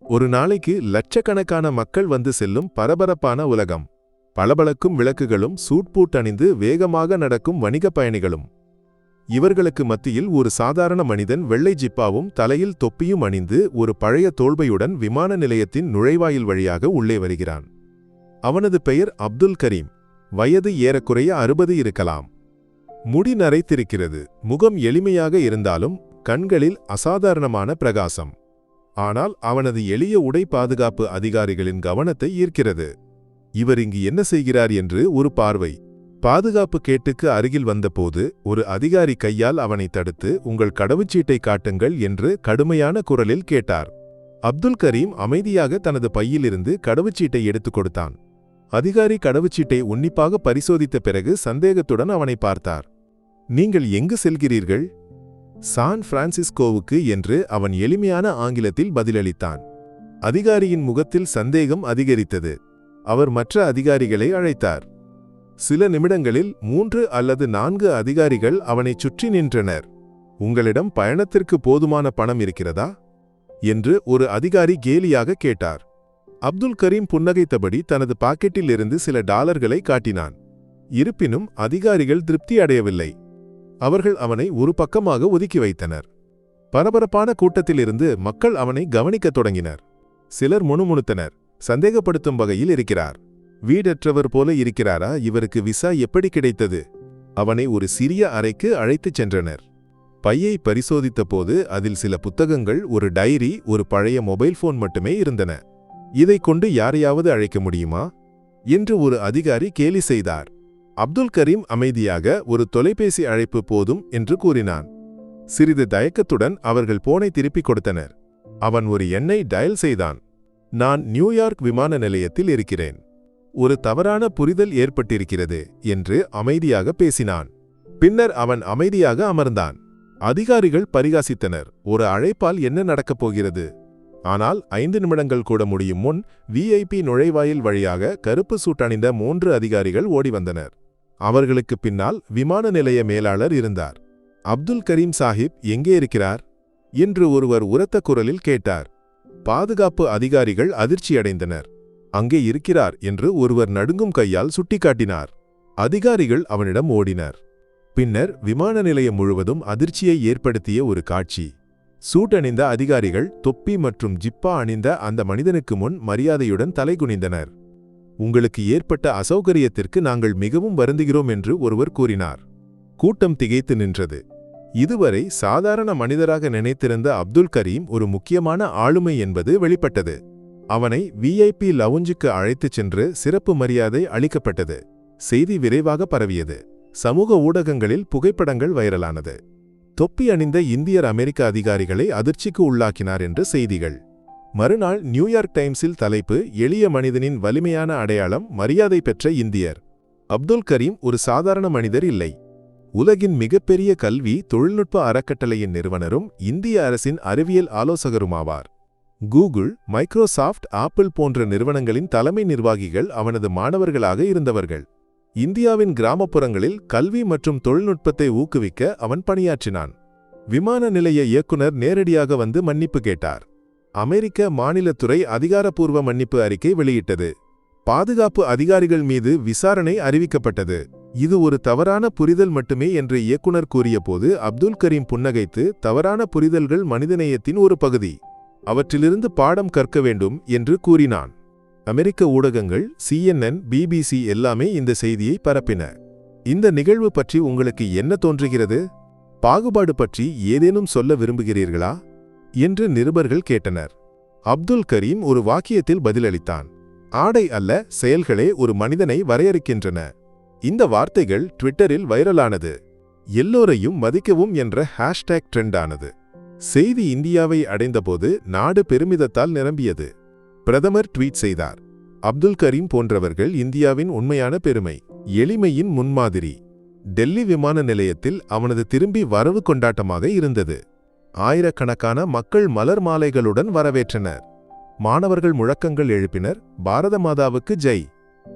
ஒரு நாளைக்கு லட்சக்கணக்கான மக்கள் வந்து செல்லும் பரபரப்பான உலகம். பளபளக்கும் விளக்குகளும் சூட்பூட் அணிந்து வேகமாக நடக்கும் வணிகப் பயணிகளும். இவர்களுக்கு மத்தியில் ஒரு சாதாரண மனிதன் வெள்ளை ஜிப்பாவும் தலையில் தொப்பியும் அணிந்து ஒரு பழைய தோல்வையுடன் விமான நிலையத்தின் நுழைவாயில் வழியாக உள்ளே வருகிறான். அவனது பெயர் அப்துல் கரீம். வயது ஏறக்குறைய அறுபது இருக்கலாம். முடி நரைத்திருக்கிறது. முகம் எளிமையாக இருந்தாலும் கண்களில் அசாதாரணமான பிரகாசம். ஆனால் அவனது எளிய உடை பாதுகாப்பு அதிகாரிகளின் கவனத்தை ஈர்க்கிறது. இவர் இங்கு என்ன செய்கிறார் என்று ஒரு பார்வை. பாதுகாப்பு கேட்டுக்கு அருகில் வந்தபோது ஒரு அதிகாரி கையால் அவனை தடுத்து உங்கள் கடவுச்சீட்டை காட்டுங்கள் என்று கடுமையான குரலில் கேட்டார். அப்துல் கரீம் அமைதியாக தனது பையிலிருந்து கடவுச்சீட்டை எடுத்துக் கொடுத்தான். அதிகாரி கடவுச்சீட்டை உன்னிப்பாக பரிசோதித்த பிறகு சந்தேகத்துடன் அவனை பார்த்தார். நீங்கள் எங்கு செல்கிறீர்கள்? சான் பிரான்சிஸ்கோவுக்கு என்று அவன் எளிமையான ஆங்கிலத்தில் பதிலளித்தான். அதிகாரியின் முகத்தில் சந்தேகம் அதிகரித்தது. அவர் மற்ற அதிகாரிகளை அழைத்தார். சில நிமிடங்களில் மூன்று அல்லது நான்கு அதிகாரிகள் அவனைச் சுற்றி நின்றனர். உங்களிடம் பயணத்திற்கு போதுமான பணம் இருக்கிறதா? என்று ஒரு அதிகாரி கேலியாக கேட்டார். அப்துல் கரீம் புன்னகைத்தபடி தனது பாக்கெட்டில் இருந்து சில டாலர்களை காட்டினான். இருப்பினும் அதிகாரிகள் திருப்தி அடையவில்லை. அவர்கள் அவனை ஒரு பக்கமாக ஒதுக்கி வைத்தனர். பரபரப்பான கூட்டத்திலிருந்து மக்கள் அவனை கவனிக்கத் தொடங்கினர். சிலர் முணுமுணுத்தனர். சந்தேகப்படுத்தும் வகையில் இருக்கிறார். வீடற்றவர் போல இருக்கிறாரா? இவருக்கு விசா எப்படி கிடைத்தது? அவனை ஒரு சிறிய அறைக்கு அழைத்துச் சென்றனர். பையை பரிசோதித்தபோது அதில் சில புத்தகங்கள் ஒரு டைரி ஒரு பழைய மொபைல் போன் மட்டுமே இருந்தன. இதைக் கொண்டு யாரையாவது அழைக்க முடியுமா? என்று ஒரு அதிகாரி கேலி செய்தார். அப்துல் கரீம் அமைதியாக ஒரு தொலைபேசி அழைப்பு போதும் என்று கூறினான். சிறிது தயக்கத்துடன் அவர்கள் போனை திருப்பிக் கொடுத்தனர். அவன் ஒரு எண்ணை டயல் செய்தான். நான் நியூயார்க் விமான நிலையத்தில் இருக்கிறேன். ஒரு தவறான புரிதல் ஏற்பட்டிருக்கிறது என்று அமைதியாக பேசினான். பின்னர் அவன் அமைதியாக அமர்ந்தான். அதிகாரிகள் பரிகாசித்தனர். ஒரு அழைப்பால் என்ன நடக்கப் போகிறது? ஆனால் ஐந்து நிமிடங்கள் கூட முடியும் முன் விஐபி நுழைவாயில் வழியாக கருப்பு சூட்டணிந்த மூன்று அதிகாரிகள் ஓடி வந்தனர். அவர்களுக்கு பின்னால் விமான நிலைய மேலாளர் இருந்தார். அப்துல் கரீம் சாஹிப் எங்கே இருக்கிறார்? என்று ஒருவர் உரத்த குரலில் கேட்டார். பாதுகாப்பு அதிகாரிகள் அதிர்ச்சியடைந்தனர். அங்கே இருக்கிறார் என்று ஒருவர் நடுங்கும் கையால் சுட்டிக்காட்டினார். அதிகாரிகள் அவனிடம் ஓடினர். பின்னர் விமான நிலையம் முழுவதும் அதிர்ச்சியை ஏற்படுத்திய ஒரு காட்சி. சூட்டணிந்த அதிகாரிகள் தொப்பி மற்றும் ஜிப்பா அணிந்த அந்த மனிதனுக்கு முன் மரியாதையுடன் தலைகுனிந்தனர். உங்களுக்கு ஏற்பட்ட அசௌகரியத்திற்கு நாங்கள் மிகவும் வருந்துகிறோம் என்று ஒருவர் கூறினார். கூட்டம் திகைத்து நின்றது. இதுவரை சாதாரண மனிதராக நினைத்திருந்த அப்துல் கரீம் ஒரு முக்கியமான ஆளுமை என்பது வெளிப்பட்டது. அவனை விஐபி லவுஞ்சுக்கு அழைத்துச் சென்று சிறப்பு மரியாதை அளிக்கப்பட்டது. செய்தி விரைவாக பரவியது. சமூக ஊடகங்களில் புகைப்படங்கள் வைரலானது. தொப்பி அணிந்த இந்தியர் அமெரிக்க அதிகாரிகளை அதிர்ச்சிக்கு உள்ளாக்கினார் என்று செய்திகள். மறுநாள் நியூயார்க் டைம்ஸில் தலைப்பு எளிய மனிதனின் வலிமையான அடையாளம் மரியாதை பெற்ற இந்தியர். அப்துல் கரீம் ஒரு சாதாரண மனிதர் இல்லை. உலகின் மிகப்பெரிய கல்வி தொழில்நுட்ப அறக்கட்டளையின் நிறுவனரும் இந்திய அரசின் அறிவியல் ஆலோசகருமாவார். கூகுள் மைக்ரோசாஃப்ட் ஆப்பிள் போன்ற நிறுவனங்களின் தலைமை நிர்வாகிகள் அவனது மாணவர்களாக இருந்தவர்கள். இந்தியாவின் கிராமப்புறங்களில் கல்வி மற்றும் தொழில்நுட்பத்தை ஊக்குவிக்க அவன் பணியாற்றினான். விமான நிலைய இயக்குனர் நேரடியாக வந்து மன்னிப்பு கேட்டார். அமெரிக்க மாநிலத்துறை அதிகாரப்பூர்வ மன்னிப்பு அறிக்கை வெளியிட்டது. பாதுகாப்பு அதிகாரிகள் மீது விசாரணை அறிவிக்கப்பட்டது. இது ஒரு தவறான புரிதல் மட்டுமே என்று இயக்குனர் கூறியபோது அப்துல் கரீம் புன்னகைத்து தவறான புரிதல்கள் மனிதநேயத்தின் ஒரு பகுதி. அவற்றிலிருந்து பாடம் கற்க வேண்டும் என்று கூறினான். அமெரிக்க ஊடகங்கள் சிஎன்என் பிபிசி எல்லாமே இந்த செய்தியை பரப்பின. இந்த நிகழ்வு பற்றி உங்களுக்கு என்ன தோன்றுகிறது? பாகுபாடு பற்றி ஏதேனும் சொல்ல விரும்புகிறீர்களா? என்று நிருபர்கள் கேட்டனர். அப்துல் கரீம் ஒரு வாக்கியத்தில் பதிலளித்தான். ஆடை அல்ல செயல்களே ஒரு மனிதனை வரையறுக்கின்றன. இந்த வார்த்தைகள் ட்விட்டரில் வைரலானது. எல்லோரையும் மதிக்கவும் என்ற ஹேஷ்டேக் ட்ரெண்டானது. செய்தி இந்தியாவை அடைந்தபோது நாடு பெருமிதத்தால் நிரம்பியது. பிரதமர் ட்வீட் செய்தார். அப்துல் கரீம் போன்றவர்கள் இந்தியாவின் உண்மையான பெருமை எளிமையின் முன்மாதிரி. டெல்லி விமான நிலையத்தில் அவனது திரும்பி வரவு கொண்டாட்டமாக இருந்தது. ஆயிரக்கணக்கான மக்கள் மலர் மாலைகளுடன் வரவேற்றனர். மாணவர்கள் முழக்கங்கள் எழுப்பினர். பாரத மாதாவுக்கு ஜெய்.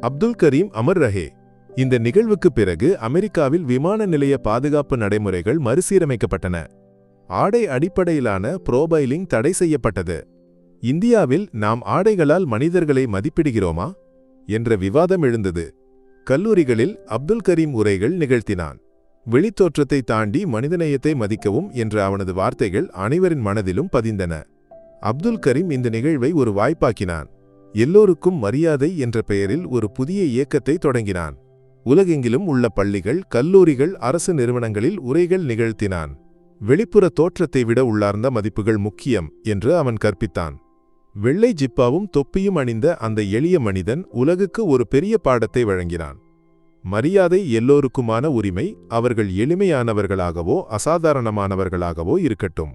அப்துல் கரீம் அமர் ரஹே. இந்த நிகழ்வுக்கு பிறகு அமெரிக்காவில் விமான நிலைய பாதுகாப்பு நடைமுறைகள் மறுசீரமைக்கப்பட்டன. ஆடை அடிப்படையிலான புரோபைலிங் தடை செய்யப்பட்டது. இந்தியாவில் நாம் ஆடைகளால் மனிதர்களை மதிப்பிடுகிறோமா? என்ற விவாதம் எழுந்தது. கல்லூரிகளில் அப்துல் கரீம் உரைகள் நிகழ்த்தினான். வெளித்தோற்றத்தை தாண்டி மனிதநேயத்தை மதிக்கவும் என்ற அவனது வார்த்தைகள் அனைவரின் மனதிலும் பதிந்தன. அப்துல் கரீம் இந்த நிகழ்வை ஒரு வாய்ப்பாக்கினான். எல்லோருக்கும் மரியாதை என்ற பெயரில் ஒரு புதிய இயக்கத்தை தொடங்கினான். உலகெங்கிலும் உள்ள பள்ளிகள் கல்லூரிகள் அரசு நிறுவனங்களில் உரைகள் நிகழ்த்தினான். வெளிப்புற தோற்றத்தை விட உள்ளார்ந்த மதிப்புகள் முக்கியம் என்று அவன் கற்பித்தான். வெள்ளை ஜிப்பாவும் தொப்பியும் அணிந்த அந்த எளிய மனிதன் உலகுக்கு ஒரு பெரிய பாடத்தை வழங்கினான். மரியாதை எல்லோருக்குமான உரிமை அவர்கள் எளிமையானவர்களாகவோ அசாதாரணமானவர்களாகவோ இருக்கட்டும்.